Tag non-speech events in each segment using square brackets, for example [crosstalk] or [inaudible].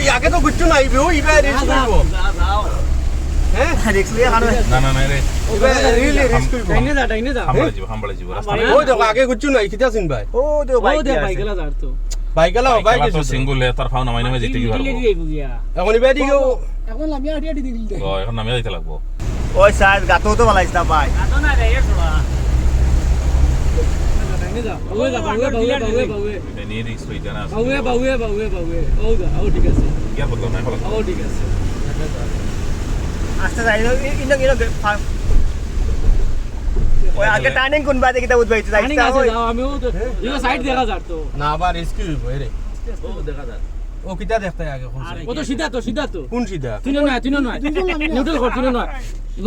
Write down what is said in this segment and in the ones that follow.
ইয়াকে তো গুচ্ছু রিস্ক করব হ্যাঁ? লিয়ে না না না রে। ইবা রিলি রিস্ক করব টাইনে টাইনে রাস্তা ও দেখো আগে গুচ্ছু নাই কিতা চিন ভাই ও ও বাইক ভাই গেলা যার তো। বাইক গেলা বাইক তো সিঙ্গুল লে তার ফাও নামাই নামাই যেতে কি এখন ইবা দিকে এখন আমি আড়ি আড়ি দিল ও এখন নামিয়ে যাইতে লাগবো। ওই সাইজ গাতো তো বালাইছ না ভাই। আতো না রে এ ছোড়া। টাইনে যা বাউয়ে যা বাউয়ে বাউয়ে বাউয়ে বাউয়ে এটা নিয়ে রিক্স হই জানা বাউয়ে বাউয়ে বাউয়ে বাউয়ে ও যা ও ঠিক আছে। কি আর বলতো না ফলা ও ঠিক আছে। আস্তে যাই ইনো ইনো ওই আগে টার্নিং কোন বাদে বুঝবাই আছে যাও আমি ও ইগো সাইড দেখা যার তো। না আবার রিস্ক হইব রে ও দেখা যায় ও কিতা দেখতে আগে কোনছে ও তো সিধা তো সিধা তো। কোন নিউট্রাল কর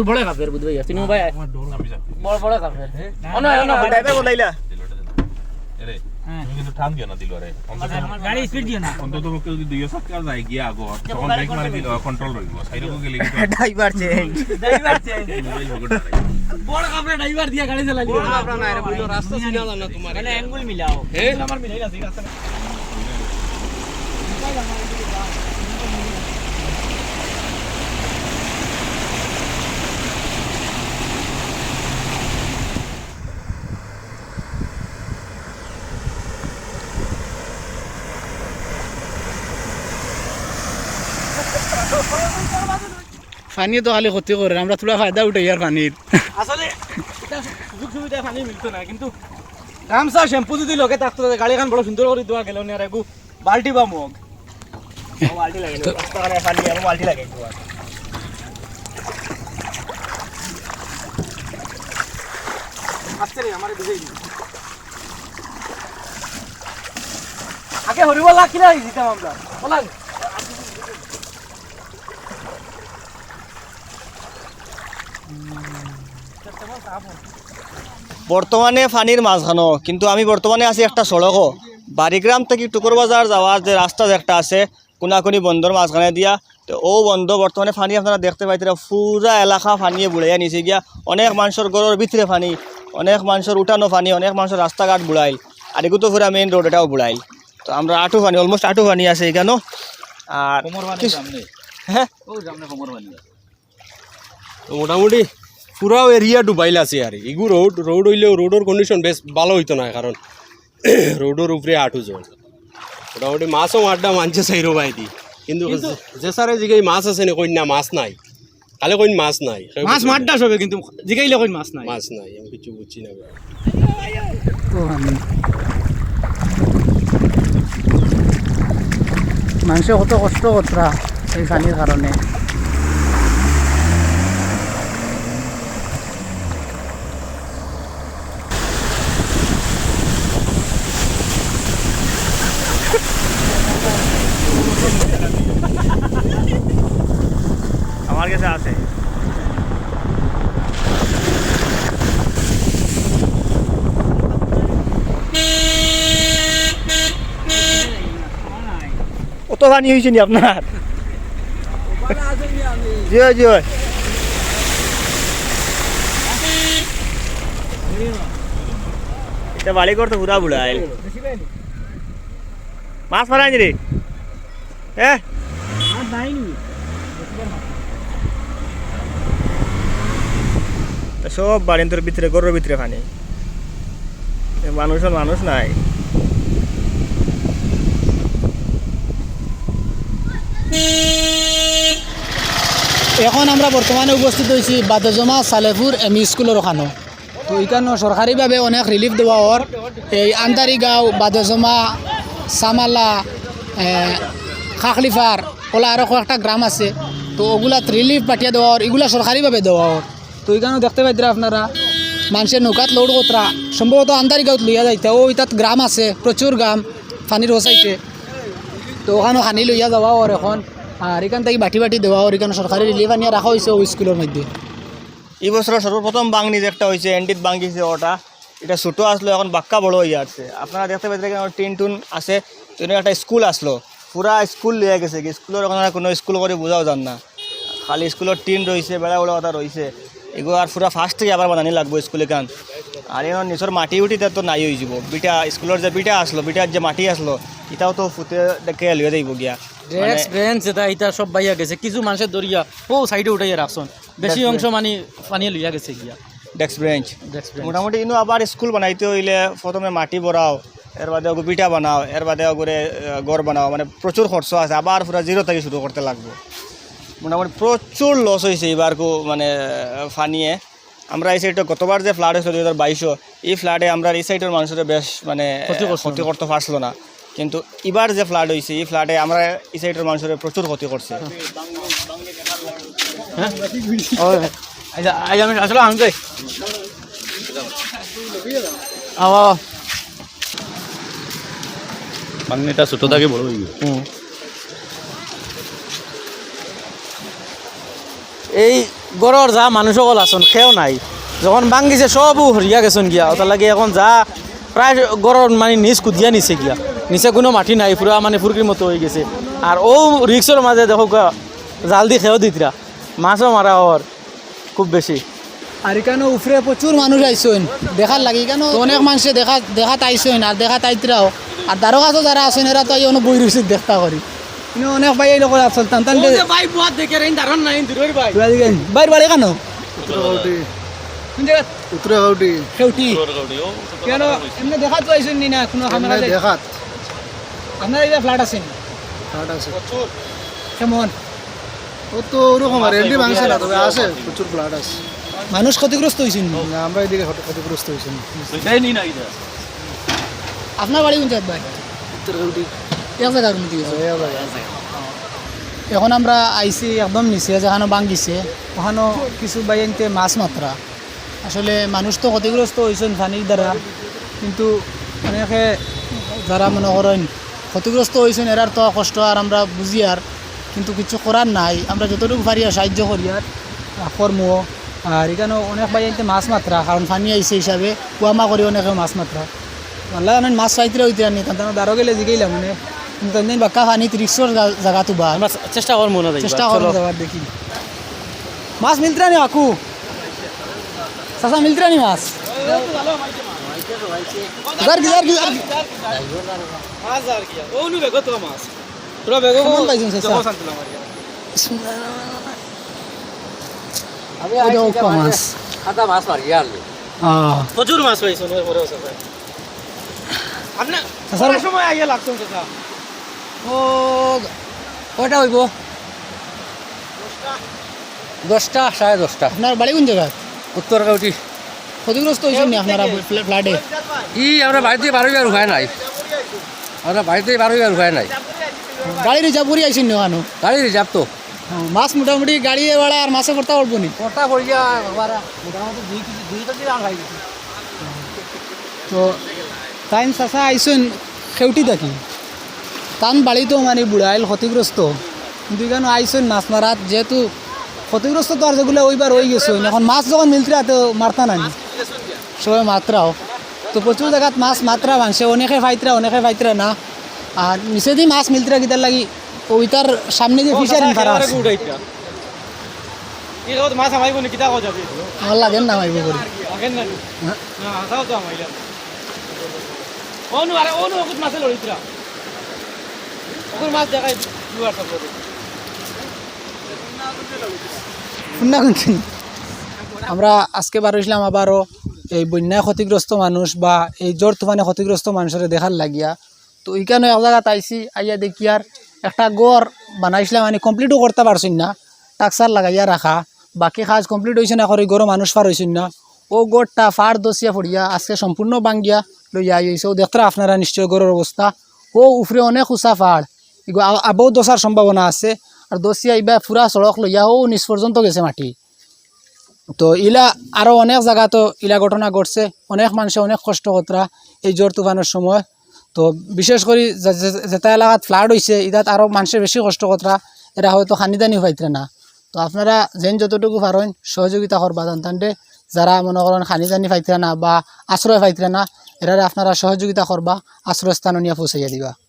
বড় কাফের বুঝ ভাই তিনো ভাই বড় বড় কাফের বলাইলা তুমি কিন্তু ঠান দিও না দিল রে গাড়ি স্পিড দিও না। অন্তত পক্ষে যদি দুইও সাতকার যায় গিয়া আগো তখন ব্রেক মারি দিল কন্ট্রোল রইব সাইডে গেলে driver change driver change mobile ভগট বড় কাফের ড্রাইভার দিয়া গাড়ি চালাই বড় আপনার নাই রে বুঝলো রাস্তা চিনা জানা তোমার। অ্যাঙ্গেল মিলাও। আমার মিলাই আছে রাস্তা পানি তো খালি ক্ষতি করে আমরা থোড়া ফায়দা উঠে ইয়ার পানির আসলে সুযোগ সুবিধা পানি মিলতো না কিন্তু গামছা শ্যাম্পু যদি লগে থাকতো তাহলে গাড়িখান বড় সুন্দর করে দেওয়া গেল না আর বাল্টি বা মগ। বালতি লাগে রাস্তা করে খালি আমি বালতি লাগে আসছে রে আমার বুঝাই দিই আগে হরিবলা কিনা দিতাম আমরা বর্তমানে ফানির মাঝখানো কিন্তু আমি বর্তমানে আছি একটা সড়কও বাড়িগ্রাম থেকে টুকুর বাজার যাওয়ার যে রাস্তা যে একটা আছে কোনাকুনি বন্দর মাঝখানে দিয়া। তো ও বন্ধ বর্তমানে ফানি আপনারা দেখতে পাইতে পুরা এলাকা ফানিয়ে বুড়াইয়া নিছে গিয়া। অনেক মানুষের গড়ের ভিতরে ফানি অনেক মানুষের উঠানো ফানি অনেক মানুষের রাস্তাঘাট বুড়াইল আর এগুলো তো পুরা মেইন রোড এটাও বুড়াইল। তো আমরা আটু ফানি অলমোস্ট আটু ফানি আছে এখানেও। আর হ্যাঁ? তো মোটামুটি পুরাও এরিয়া ডুবাইল আছে আর। এগু রোড রোড হইলেও রোডের কন্ডিশন বেশ ভালো হইতো না কারণ রোডের [coughs] উপরে আটু জন। মোটামুটি মাছও আড্ডা মানছে সাইরো বাইদি কিন্তু যে সারে জিগাই মাছ আছে না কইনা মাছ নাই। কালে কইন মাছ নাই। মাছ মারটা সবে কিন্তু জিগাইলে কই মাছ নাই। মাছ নাই আমি কিছু বুঝছি না। মানুষে কত কষ্ট কতরা এই পানির কারণে আমার কাছে আছে কত পানি হয়েছে নি আপনার জিও জিও এটা বাড়ি করতে পুরা বুড়াইল মাছ মারাই রে হ্যাঁ সব বাড়ির ভিতরে গরুর ভিতরে পানি। এ মানুষের মানুষ নাই। এখন আমরা বর্তমানে উপস্থিত হয়েছি বাদজমা সালেপুর এম স্কুলের ওখানে তো এখানে সরকারিভাবে অনেক রিলিফ দেওয়া ওর এই আন্দারিগাঁও বাদজমা সামালা খাকলিফার ওলা আরও কয়েকটা গ্রাম আছে। তো ওগুলাত রিলিফ পাঠিয়ে দেওয়া ওর এগুলা সরকারিভাবে দেওয়া ওর তো এখানেও দেখতে পাইতরা আপনারা? মানুষের নৌকাত লোড কতরা সম্ভবত আন্দারিগাঁওত লইয়া যাইতে। ও তাত গ্রাম আছে, প্রচুর গ্রাম পানির ওসাইতে তো ওখানেও খানি লইয়া যাওয়া ওর এখন। আর এখান থেকে বাটি বাটি দেওয়া ওর এখানে সরকারি রিলিফ আনিয়া রাখা হয়েছে ওই স্কুলের মধ্যে। এই বছর সর্বপ্রথম বাংনি যে একটা হয়েছে এন্ডিত বাঙ্গিছে ওটা। এটা ছোটো আসলো এখন বাক্কা বড় হয়ে যাচ্ছে আপনারা দেখতে পাচ্ছেন টিন টুন আছে তো একটা স্কুল আসলো পুরা স্কুল লিয়ে গেছে স্কুলের ওখানে কোনো স্কুল করে বোঝাও যান না। খালি স্কুলের টিন রয়েছে বেড়া উড়া কথা রয়েছে এগুলো আর পুরা ফার্স্ট থেকে আবার বানানি লাগবো স্কুল এখান আর এখন নিজের মাটি উঠি তো নাই হয়ে যাব বিটা স্কুলের যে বিটা আসলো বিটার যে মাটি আসলো এটাও তো ফুটে দেখে লিয়ে যাইব গিয়া। ডেস্ক বেঞ্চ যেটা এটা সব বাইয়া গেছে। কিছু মানুষের দরিয়া ও সাইডে উঠাইয়া রাখছন বেশি অংশ মানে পানি লইয়া গেছে গিয়া। ডেস্ক ব্রেঞ্চ মোটামুটি ইনো আবার স্কুল বানাইতে হইলে প্রথমে মাটি ভরাও এর বাদে বিটা বানাও এর বাদে ওগুরে গড় বানাও। মানে প্রচুর খরচ আছে আবার পুরো জিরো থেকে শুরু করতে লাগবে। মোটামুটি প্রচুর লস হয়েছে এবারকু মানে ফানিয়ে। আমরা এই সাইডে গতবার যে ফ্লাড হয়েছিল দুই হাজার বাইশও এই ফ্লাডে আমরা এই সাইডের মানুষের বেশ মানে ক্ষতি করতে পারছিল না। কিন্তু এবার যে ফ্লাড হয়েছে এই ফ্লাডে আমরা এই সাইডের মানুষের প্রচুর ক্ষতি করছে। আজ আমি আসলে আমি যাই আওয়া। পানিটা ছোট থাকে বড় হয়ে গেছে এই গড়ৰ যা মানুহ সকল আছোন, খেও নাই। যখন ভাঙিছে সবও হরিয়া গেছন গিয়া। ওটার লাগে এখন যা প্রায় গড়ৰ মানে নিচ কুদিয়া নিছে গিয়া। নিচে কোনো মাটি নাই পুরা মানে ফুরকির মতো হয়ে গেছে। আর ও রিক্সর মাঝে দেখো জাল দি খেয়েও দিতরা মাছও মারা হওয়ার খুব বেশি আর এখানে উফরে প্রচুর মানুষ আইসেন দেখার লাগে কেন অনেক মানুষে দেখা দেখা তাইছেন আর দেখা তাইতরাও আর দ্বারো কাছে যারা আছেন এরা তো বই রয়েছে দেখা করি কিন্তু অনেক ভাই এই লোক আসল টান ভাই বুয়াত দেখে রেন দারণ নাই দূরের ভাই বাইর বাড়ি কেন উত্তরে গাউটি সেউটি কেন এমনি দেখা তো আইসেন নি না কোনো আমরা দেখাত আপনার এই ফ্ল্যাট আছেন ফ্ল্যাট আছে কেমন ও তো ওরকম আর এমনি ভাঙছে না তবে আছে প্রচুর ফ্ল্যাট আছে মানুষ ক্ষতিগ্রস্ত হয়েছেন না, আমরা এদিকে ক্ষতি- ক্ষতিগ্রস্ত হয়েছি আপনার বাড়ি কোন ভাই উত্তর গাউটি এক জায়গার মধ্যে গেছে। এখন আমরা আইসি একদম নিচে যেখানে বাঙ্গিছে ওখানেও কিছু বাইনতে মাছ মাত্রা। আসলে মানুষ তো ক্ষতিগ্রস্ত হয়েছেন পানির দ্বারা কিন্তু অনেকে যারা মনে করেন ক্ষতিগ্রস্ত হয়েছেন এরার তো কষ্ট আর আমরা বুঝি আর কিন্তু কিছু করার নাই। আমরা যতটুকু পারি আর সাহায্য করি আর কর্ম। আর এখানে অনেক বাইনতে মাছ মাত্রা কারণ পানি আইসে হিসাবে কুয়ামা করি অনেকে মাছ মাত্রা। আল্লাহ মাছ পাইতে হইতে আনি তার দারো গেলে জিগাইলাম মানে তাই বাক্কা পানি ত্রিশর জায়গাতো বা। আমরা চেষ্টা করব না চেষ্টা করো যাওয়ার দেখি। মাছ মিলতরা নি আকু? চাচা মিলতরা নি মাছ? গিদার গিদার গিদার মাছ আর কি? ও নু বেগো তো মাছ তোরা বেগো কেমন পাইছেন চাচা ওই দেখো মাছ খাতা মাছ মারি আর আহ, প্রচুর মাছ পাইছো পরে আছে আপনি সময় আইয়া লাগতো চাচা। ও কয়টা হইব? দশটা সাড়ে দশটা। আপনার বাড়ি কোন জায়গা উত্তর কাউটি ক্ষতিগ্রস্ত হয়েছেন নি আপনারা ফ্ল্যাটে ই আমরা বাড়িতে বারোই আর উপায় নাই। আমরা বাড়িতে বারোই আর উপায় নাই। গাড়ি রিজার্ভ করে আইসেন নি ওখানে? গাড়ি রিজার্ভ তো। মাছ মোটামুটি গাড়ি ভাড়া আর মাছে করতে পারব নি? কটা পড়িয়া মোটামুটি দুই কেজি দুই কেজি গেছি তো টাইম চাচা আইসেন খেউটি থাকি টান বাড়ি তো মানে বুড়াইল ক্ষতিগ্রস্ত কিন্তু এখানে আইসেন মাছ মারাত যেহেতু ক্ষতিগ্রস্ত তো আর যেগুলো ওইবার হয়ে গেছে এখন মাছ যখন মিলতরা তো মারতা নানি সবাই মাত্রাও তো প্রচুর জায়গাত মাছ মাত্রা ভাঙছে অনেকে ফাইতরা অনেকে ফাইতরা না। আর নিচে দিয়ে মাছ মিলতরা কিতার লাগি ওইটার সামনে যে ফিশারি আছে। নি লাগেন না মাইব করি না না আরে মাছে লড়িতরা আমরা আজকে বার হইছিলাম আবারও এই বন্যায় ক্ষতিগ্রস্ত মানুষ বা এই জ্বর তুফানে ক্ষতিগ্রস্ত মানুষের দেখার লাগিয়া। তো ওইখানে এক জায়গাত আইসি আইয়া দেখি আর একটা গড় বানাইছিলাম মানে কমপ্লিটও করতে পারছেন না। টাকসার লাগাইয়া রাখা। বাকি কাজ কমপ্লিট হয়েছে না করে গরো মানুষ পার হয়েছেন না। ও গড়টা ফার দসিয়া পড়িয়া আজকে সম্পূর্ণ বাঙ্গিয়া লইয়া আইছে। ও দেখতে আপনারা নিশ্চয় গরুর অবস্থা। ও উফরে অনেক উঁচা এগো আবৌ দশার সম্ভাবনা আছে। আর দসিয়া ইবা পুরা সড়ক লইয়া ও নিচ পর্যন্ত গেছে মাটি। তো ইলা আরও অনেক জায়গা তো ইলা ঘটনা ঘটছে, অনেক মানুষে অনেক কষ্ট কতরা এই জ্বর তুফানের সময়। তো বিশেষ করে যেটা এলাকাত ফ্লাড হয়েছে ইদাত আরও মানুষের বেশি কষ্ট কতরা এরা হয়তো খানিদানি পাইতরে না। তো আপনারা যেন যতটুকু পারেন সহযোগিতা করবা জানতান্ডে যারা মনে করেন খানিদানি পাইতরে না বা আশ্রয় পাইতরে না এরা আপনারা সহযোগিতা করবা আশ্রয়স্থান নিয়ে পৌঁছাইয়া দিবা।